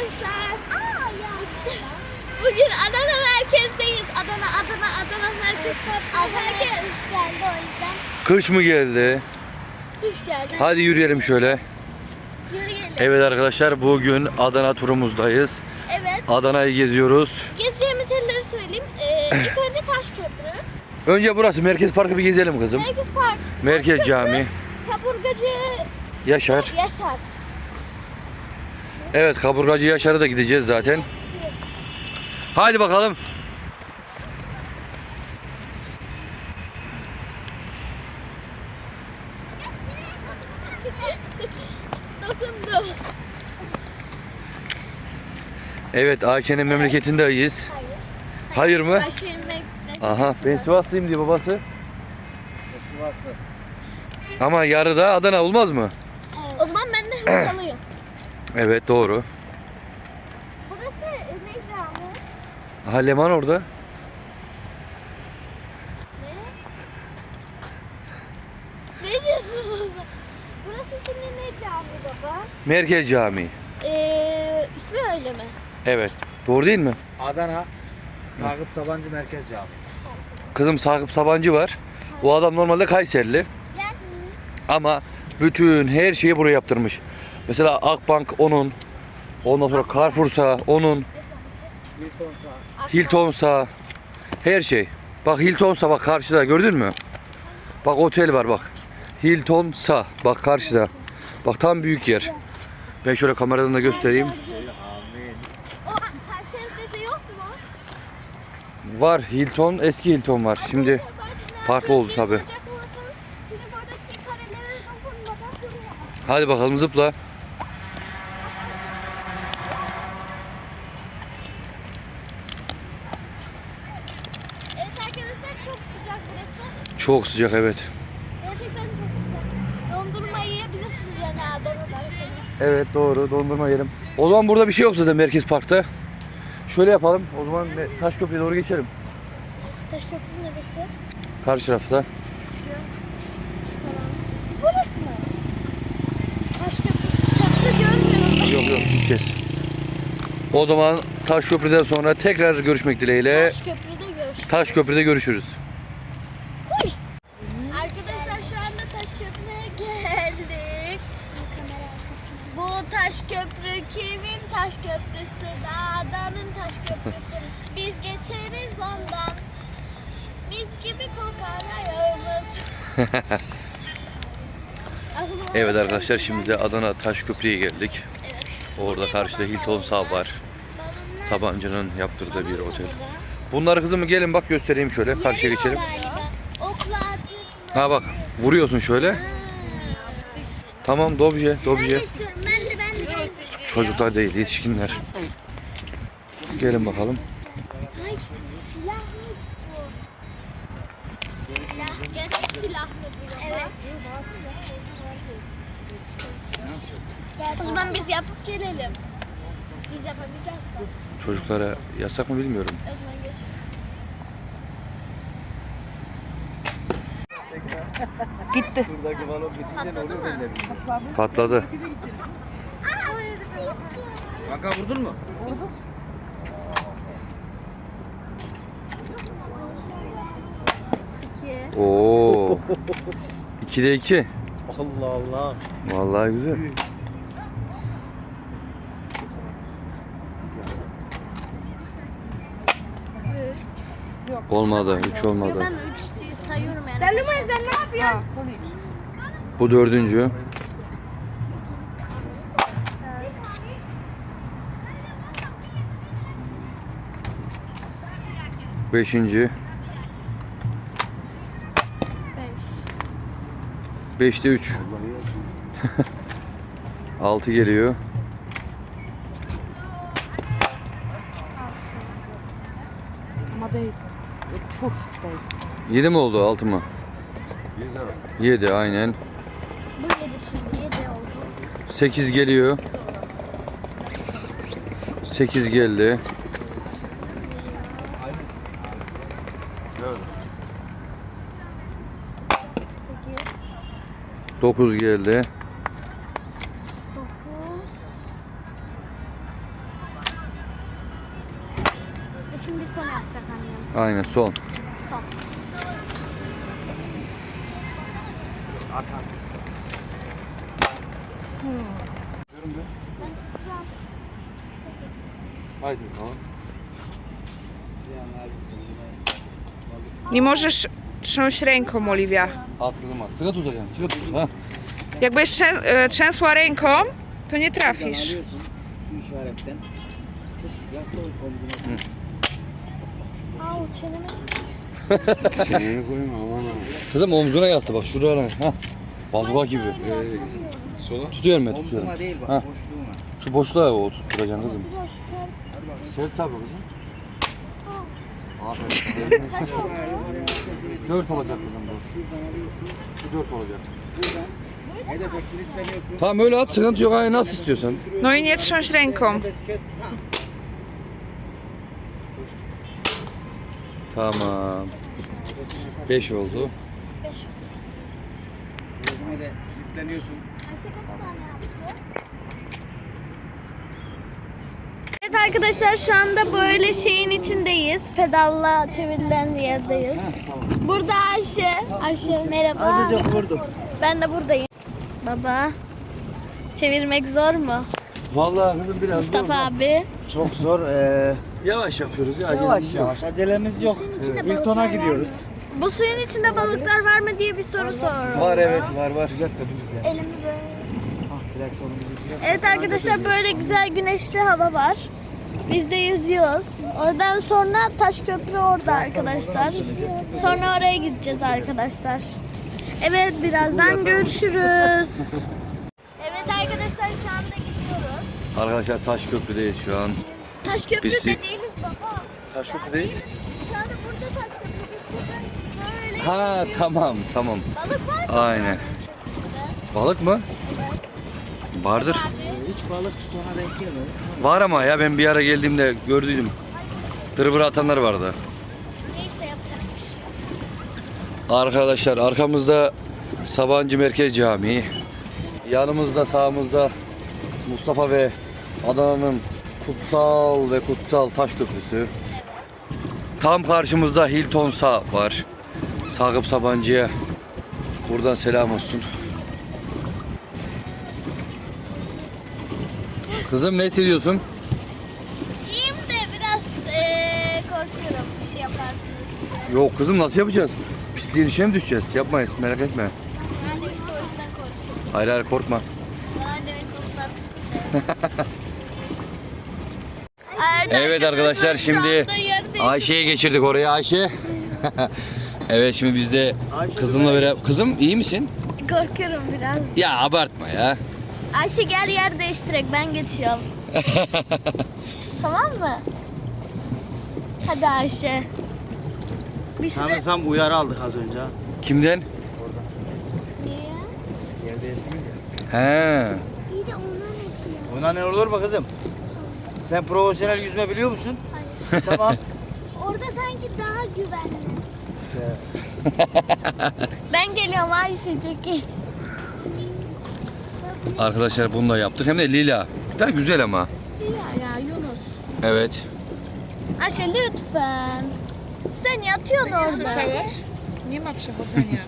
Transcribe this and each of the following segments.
arkadaşlar. Bugün Adana merkezdeyiz. Adana, Adana, Adana merkez. Adana'ya kış geldi o yüzden. Kış mı geldi? Kış geldi. Hadi yürüyelim şöyle. Yürü gelin. Evet arkadaşlar bugün Adana turumuzdayız. Evet. Adana'yı geziyoruz. Gezeceğimiz yerleri söyleyeyim. Ee, ilk önce Taşköprü. Önce burası Merkez Parkı bir gezelim kızım. Merkez Park. Merkez Cami. Kaburgacı Yaşar. Yaşar. Evet Kaburgacı Yaşar'a da gideceğiz zaten. Hadi bakalım. Evet Ayşe'nin memleketindeyiz. Hayır mı? Aha ben Sivaslıyım diyor babası. Sivaslı. Ama yarıda Adana olmaz mı? O zaman ben de. Evet doğru. Burası abi? Aha Leman orada. Ne? Ne diyorsun baba? Burası şimdi ne cami baba? Merkez Camii. Ee, ismi öyle mi? Evet. Doğru değil mi? Adana Sakıp Sabancı Merkez Camii. Kızım Sakıp Sabancı var. O adam normalde Kayserili. Ama bütün her şeyi buraya yaptırmış. Mesela Akbank onun. Ondan sonra Carrefour'sa onun. Hiltonsa. Her şey. Bak Hilton'sa bak karşıda gördün mü? Bak otel var bak. Hilton'sa bak karşıda. Bak tam büyük yer. Ben şöyle kameradan da göstereyim. Var Hilton, eski Hilton var. Şimdi farklı oldu duruyor. hadi bakalım zıpla. Evet arkadaşlar çok sıcak burası. Çok sıcak evet. Gerçekten çok sıcak. Dondurma yiyebilirsiniz yani Adana'daysanız. Evet doğru dondurma yerim. O zaman burada bir şey yok zaten Merkez Park'ta. Şöyle yapalım. O zaman Taşköprü'ye doğru geçelim. Taşköprü neresi? Karşı tarafta. Burası mı? Taşköprü. Köprü görmüyorum. Yok yok gideceğiz. O zaman Taşköprü'den sonra tekrar görüşmek dileğiyle. Taşköprü'de görüşürüz. Taşköprü'de görüşürüz. Arkadaşlar şu anda Taşköprü'ye geldik. Bu Taşköprü kimin Taşköprüsü? Dağdanın Taşköprüsü. Biz geçeriz ondan. Mis gibi kokar ayağımız. Evet arkadaşlar şimdi de Adana Taşköprü'ye geldik. Orada karşıda Hilton Sab var. Sabancı'nın yaptırdığı bir otel. Bunları kızım gelin bak göstereyim şöyle karşıya geçelim. Ha bak vuruyorsun şöyle. Tamam dobje dobje. Çocuklar değil yetişkinler. Gelin bakalım. Ay silahmış bu. Silah. Gerçek silah mı bu? Evet. O zaman biz yapıp gelelim. Biz yapabileceğiz de. Çocuklara yasak mı bilmiyorum. O zaman geç. Buradaki balon bitince ne Patladı olur mı? belli değil. Patladı. Kanka vurdun mu? İki. Oo. 2'de 2. Allah Allah. Vallahi güzel. Üç. Olmadı. 3 olmadı. Ben üç sayıyorum yani. Sen numara sen ne yapıyorsun? Bu dördüncü. Beşinci. Beş. Beşte üç. Altı geliyor. 7 mi oldu 6 mı? 7 7 aynen. Bu 7 şimdi 7 oldu. 8 geliyor. 8 geldi. Sekiz, geldi. dokuz. E şimdi son yapacak annem. Aynen son. Haydi tamam. Nie możesz trząść ręką, Oliwia. At kızım at. Sıkı tutacaksın. Sıkı tut. Ha. Jakbyś trzę- e, trzęsła ręką, to nie trafisz. Alıyorsun şu işaretten. Tut, Yasla omzuna. Au çeneme Çeneni koyma aman ha. Kızım omzuna yasla bak şuraya. Ha. Bazuka gibi. Sola. Tutuyorum ben tutuyorum. Omzuna değil bak Ha. Şu boşluğa o tutturacaksın kızım. Sert tabii kızım. Aferin. Şöyle dik. Dört olacak kızım bu. Şuradan alıyorsun. Şu dört olacak. Tamam öyle at sıkıntı yok. Ay nasıl istiyorsan. No i nie trząść ręką. Tamam. Beş oldu. De kilitleniyorsun. Ayşe kaç tane yaptı? Evet arkadaşlar şu anda böyle şeyin içindeyiz. Pedalla çevirilen yerdeyiz. Burada Ayşe. Ayşe merhaba. Azıcık vurdum. Ben de buradayım. Baba. Çevirmek zor mu? Vallahi kızım biraz Mustafa abi. Çok zor. Ee, Yavaş yapıyoruz ya. yavaş acelemiz yok. yavaş. Acelemiz yok. içinde Hilton'a balıklar var gidiyoruz. Bu suyun içinde balıklar var mı diye bir soru sordu. Var evet var var. Düzelt de. Elimi böyle. Evet arkadaşlar böyle güzel güneşli hava var. Biz de yüzüyoruz. Oradan sonra taş köprü orada arkadaşlar. Sonra oraya gideceğiz arkadaşlar. Evet birazdan görüşürüz. Evet arkadaşlar şu anda gidiyoruz. Arkadaşlar taş köprüdeyiz şu an. Taş köprüde Biz- değiliz baba. Taş köprüdeyiz. Burada taş köprü. Ha tamam tamam. balık var mı? Aynen. Balık mı? Vardır. Hiç balık tutana denk gelmedi. Var ama ya ben bir ara geldiğimde gördüydüm. Tırvır atanlar vardı. Neyse yapacak bir şey. yok. Arkadaşlar arkamızda Sabancı Merkez Camii. Yanımızda sağımızda Mustafa ve Adana'nın kutsal ve kutsal taş köprüsü. Tam karşımızda Hilton Sağ var. Sakıp Sabancı'ya buradan selam olsun. Kızım ne hissediyorsun? İyiyim de biraz eee, korkuyorum bir şey yaparsınız. Yok kızım nasıl yapacağız? Pisliğin içine mi düşeceğiz? Yapmayız merak etme. Ben de işte o yüzden korkuyorum. Hayır hayır korkma. Bana annemin korkulattı. Evet arkadaşlar, şimdi Ayşe'yi geçirdik oraya Ayşe. evet şimdi biz de kızımla beraber... Kızım iyi misin? Korkuyorum biraz. Ya abartma ya. Ayşe gel yer değiştirek ben geçiyorum. tamam mı? Hadi Ayşe. Bir süre... Sanırsam uyarı aldık az önce. Kimden? Niye? Yerdesiniz ya. He. İyi de onlar Ona ne olur mu kızım? Sen profesyonel yüzme biliyor musun? tamam. Orada sanki daha güvenli. ben geliyorum Ayşe çok iyi. Arkadaşlar bunu da yaptık. Hem de lila. Daha güzel ama. Ya ya Yunus. Evet. Ayşe lütfen. Sen yatıyorsun orada. Słyszałeś? Nie ma przechodzenia.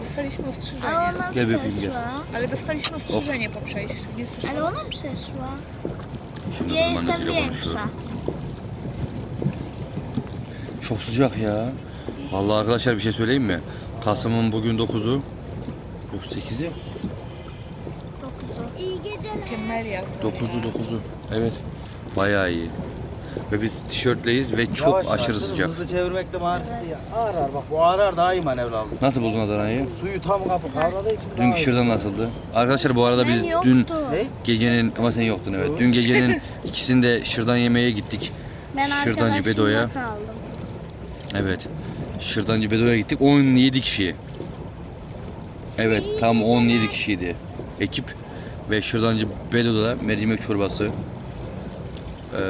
Dostaliśmy Ale ostrzeżenie. ona Gel bebeğim, gel. przeszła. Ale dostaliśmy ostrzeżenie po przejściu. Nie Ale słyszałeś? ona przeszła. Şimdi Ja kızım jestem annesiyle większa. konuşuyor. Çok sıcak ya. Vallahi arkadaşlar bir şey söyleyeyim mi? Kasım'ın bugün 9'u. Yok 8'i. Dokuzu. İyi geceler. Mükemmel yaz. 9'u 9'u. Evet. Bayağı iyi. Ve biz tişörtleyiz ve çok Yavaş yavaş aşırı kızım, sıcak. Hızlı çevirmek de marifet ya. Ağır ağır bak bu ağır ağır daha iyi manevra aldı. Nasıl buldun Adana'yı? Suyu tam kapı daha Dünkü şırdan nasıldı? Arkadaşlar bu arada biz Ben dün Ne? gecenin ama sen yoktun evet. Dün gecenin ikisinde şırdan yemeye gittik. Ben Şırdancı arkadaşımla Bedo'ya. kaldım. Evet. Şırdancı Bedo'ya gittik. 17 kişi. Evet tam 17 kişiydi ekip. Ve Şırdancı Bedo'da da mercimek çorbası. Ee,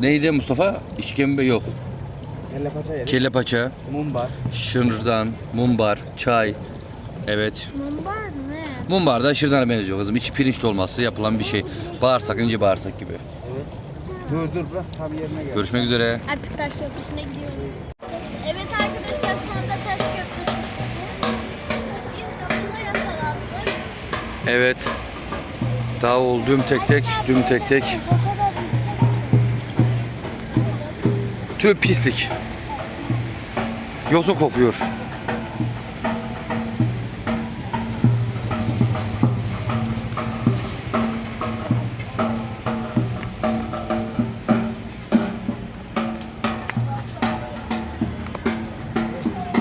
neydi Mustafa? İşkembe yok. Kelle paça yedik. Kelle paça, Mumbar. şırdan, mumbar, çay. Evet. Mumbar ne? Mumbar da şırdana benziyor kızım. İçi pirinç dolması yapılan bir şey. Bağırsak, ince bağırsak gibi. Evet. Dur dur bırak tam yerine gel. Görüşmek üzere. Artık taş köprüsüne gidiyoruz. Evet. Davul düm tek tek, düm tek tek. Tüm pislik. Yosun kokuyor.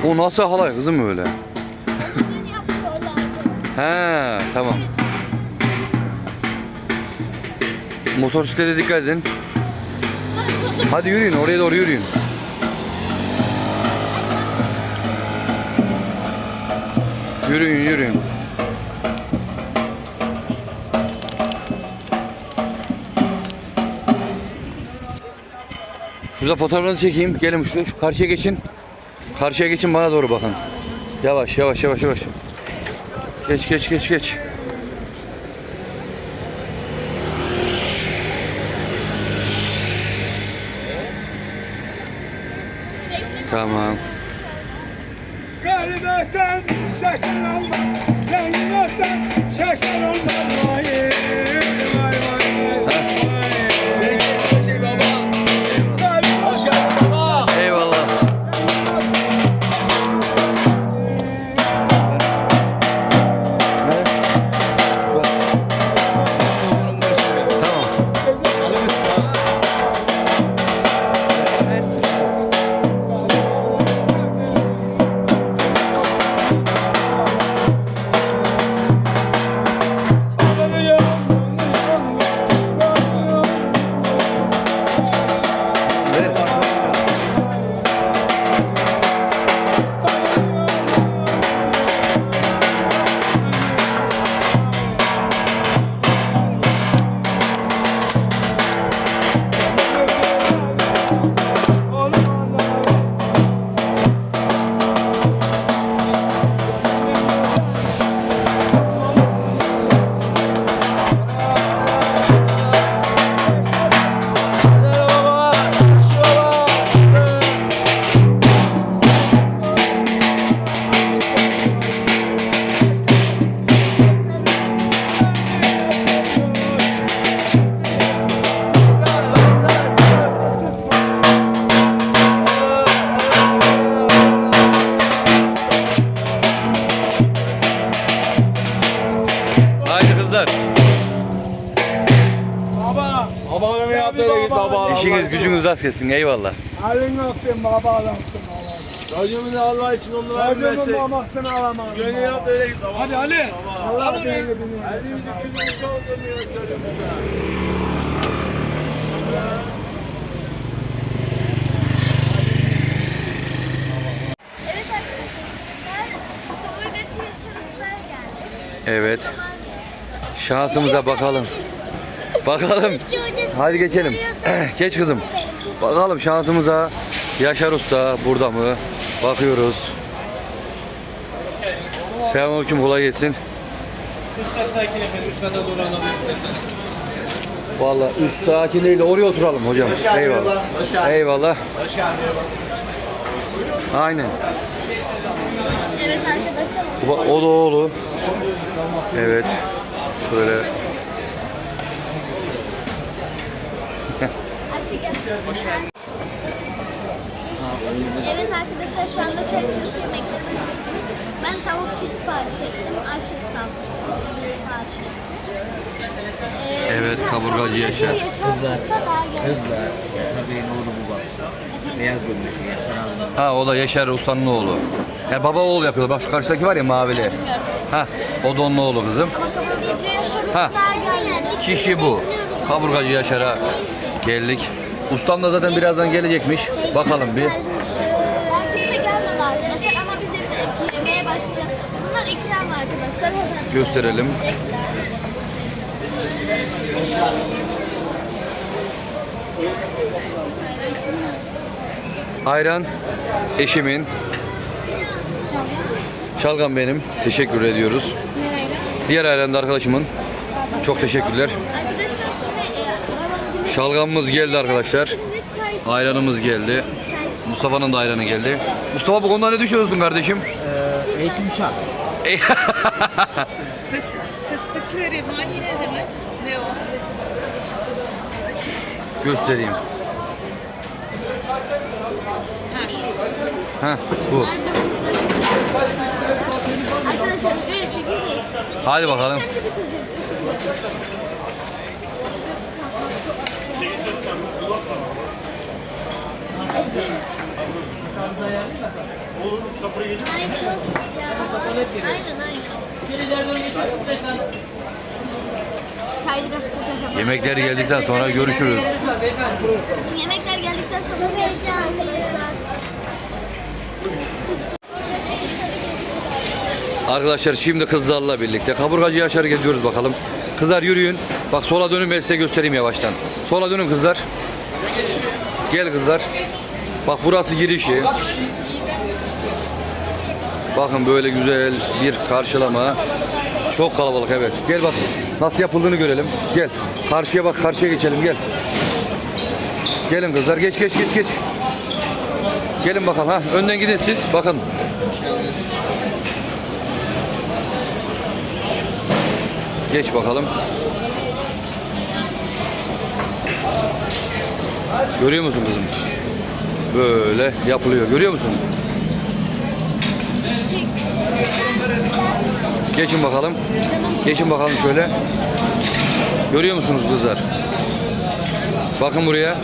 O nasıl halay kızım öyle? He tamam. Motosiklete dikkat edin. Hadi yürüyün oraya doğru yürüyün. Yürüyün yürüyün. Şurada fotoğrafınızı çekeyim. Gelin şuraya. Şu karşıya geçin. Karşıya geçin bana doğru bakın. Yavaş yavaş yavaş yavaş. Geç geç geç geç. Tamam. Olma Zenginsen şaşır olma Vay İşiniz gücünüz rast gelsin. Eyvallah. Elini öptüm baba adamsın baba Çocuğumu da Allah için onlara Çocuğumun mamasını alamadım Gönlü baba. yaptı öyle git. Hadi Ali Allah beni geldik. Evet. Şansımıza bakalım. Bakalım. Hadi geçelim. Geç kızım. Bakalım şansımıza. Yaşar Usta burada mı? Bakıyoruz. Selamünaleyküm kolay gelsin. Üst kat sakin efendim. Üst kata doğru alabilirsiniz. Vallahi üst sakin değil de oraya oturalım hocam. Eyvallah. Eyvallah. Hoş geldin. Aynen. Evet arkadaşlar. Bu- O da oğlu. Evet. Şöyle. Evet arkadaşlar şu anda Türk yemekleri Ben tavuk şiş sipariş ettim. Ayşe de tavuk şiş sipariş etti. Ee, Evet, Yaşar- kaburgacı Yaşar. Yaşar Usta daha geldi. Hızla. Yaşar Bey'in oğlu bu bak. Beyaz gömlekli Yaşar abi. Ha o da Yaşar Usta'nın oğlu. Ya baba oğul yapıyorlar. Bak şu karşıdaki var ya mavili. Ha o da onun oğlu kızım. Ama kaburgacı Yaşar Ha. Geldi. Kişi bu. Kaburgacı Yaşar'a geldik. Ustam da zaten birazdan gelecekmiş. Bakalım bir. Kimse gelmedi arkadaşlar ama biz de yemeye başlayalım. Bunlar ikram arkadaşlar. Gösterelim. Ayran eşimin. Şalgam benim. Teşekkür ediyoruz. Diğer ayran da arkadaşımın. Çok teşekkürler. Arkadaşlar şimdi e, babamın Şalgamımız geldi arkadaşlar. Ayranımız geldi. Mustafa'nın da ayranı geldi. Mustafa bu konuda ne düşünüyorsun kardeşim? Eğitim şart. Fıs, fıstıklı ribani ne demek? Ne o? Göstereyim. Ha şu. Heh, bu. Arkadaşlar evet çekiyorum. Hadi bakalım. Bence bitireceğiz. Ay çok sıcak. Aynen aynen. Çay biraz sıcak ama. Yemekler geldikten sonra görüşürüz. Yemekler geldikten sonra Çok heyecanlıyım. Arkadaşlar şimdi kızlarla birlikte kaburgacı yaşarı geziyoruz bakalım. Kızlar yürüyün. Bak sola dönün ben size göstereyim yavaştan. Sola dönün kızlar. Gel kızlar. Bak burası girişi. Bakın böyle güzel bir karşılama. Çok kalabalık evet. Gel bak nasıl yapıldığını görelim. Gel. Karşıya bak karşıya geçelim gel. Gelin kızlar geç geç geç geç. Gelin bakalım ha. Önden gidin siz. Bakın. Geç bakalım. Görüyor musun kızım? Böyle yapılıyor. Görüyor musun? Geçin bakalım. Geçin bakalım şöyle. Görüyor musunuz kızlar? Bakın buraya.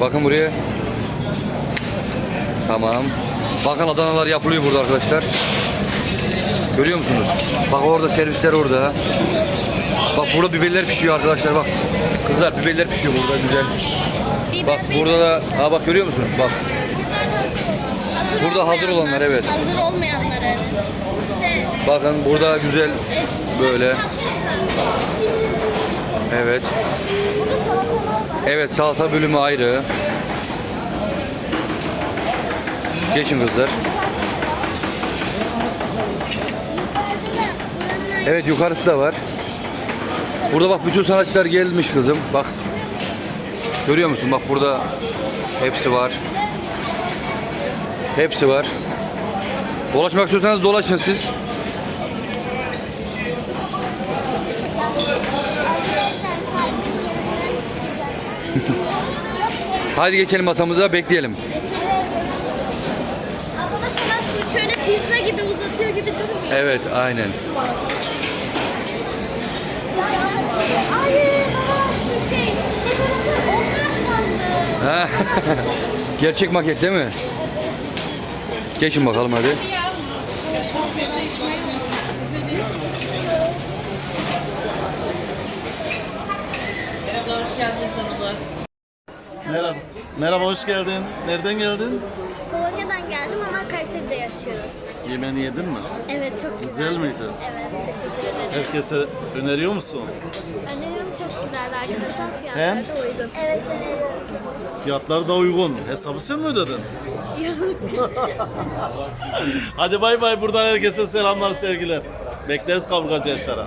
Bakın buraya. Tamam. Bakın Adanalar yapılıyor burada arkadaşlar. Görüyor musunuz? Bak orada servisler orada. Bak burada biberler pişiyor arkadaşlar bak. Kızlar biberler pişiyor burada güzel. Bak burada da ha bak görüyor musun? Bak Hazır Burada hazır olanlar, evet. Hazır olmayanlar evet. İşte bakın burada güzel böyle. Evet. Evet salata bölümü ayrı. Geçin kızlar. Evet yukarısı da var. Burada bak bütün sanatçılar gelmiş kızım. Bak. Görüyor musun? Bak burada hepsi var. Hepsi var. Dolaşmak istiyorsanız dolaşın siz. Hadi geçelim masamıza bekleyelim. Ama mesela şöyle pizza gibi uzatıyor gibi durmuyor. Evet aynen. Ay Gerçek maket değil mi? Geçin bakalım hadi. Merhaba. Merhaba, hoş geldin. Nereden geldin? Polonya'dan geldim ama Kayseri'de yaşıyoruz. Yemeğini yedin mi? Evet çok güzel. Güzel miydi? Evet teşekkür ederim. Herkese öneriyor musun? Öneririm arkadaşlar. Fiyatları Sen? da uygun. Evet öneririm. Fiyatlar da uygun. Hesabı sen mi ödedin? Yok. Hadi bay bay. Buradan herkese selamlar, sevgiler. Bekleriz kaburgacı Yaşar'a.